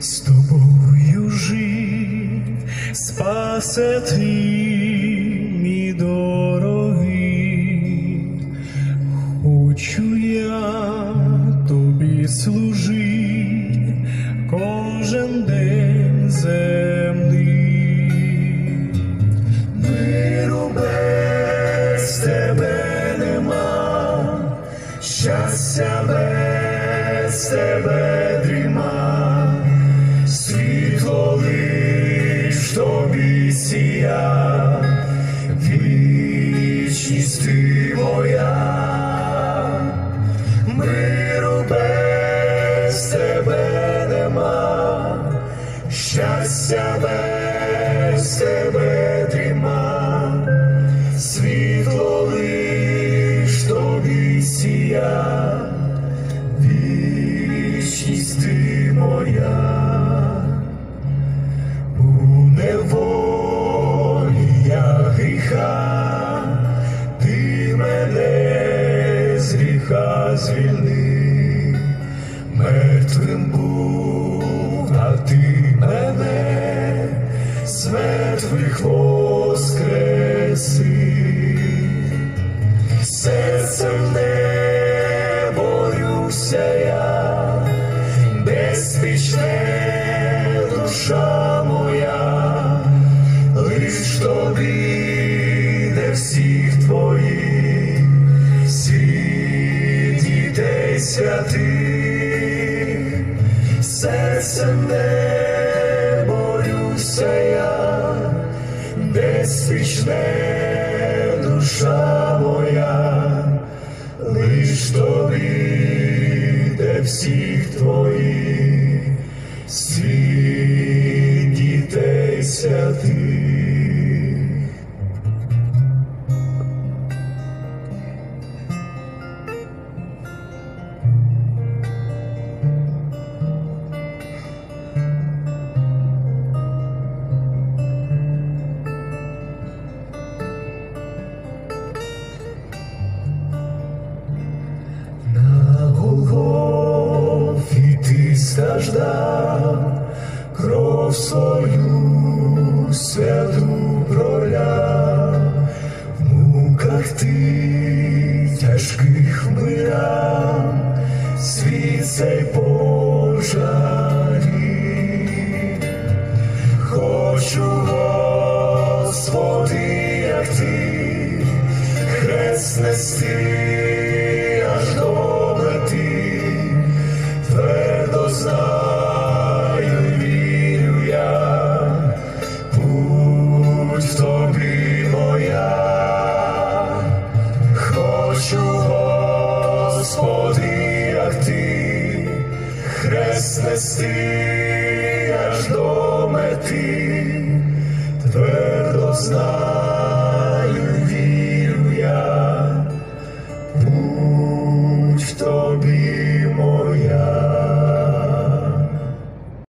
з тобою жив, спасе ти, мій дорогий, хочу я тобі служити. Вічність ти моя, миру без тебе нема, щастя без тебе дріма, світло лиш тобі сія, вічність ти моя. Мертвих воскреси, серцем не борюся я, безпічне душа моя, лиш тобі не всіх твоїх, світ дітей святих, серцем не безпічне душа моя, лиш тобі де всіх твоїх, світ дітей святих. Страждав, кров свою святу проляв, в муках ти тяжких вмирав, світ цей пожарів. Хочу, Господи, як ти, хрест нести нести аж до мети, твердо знаю.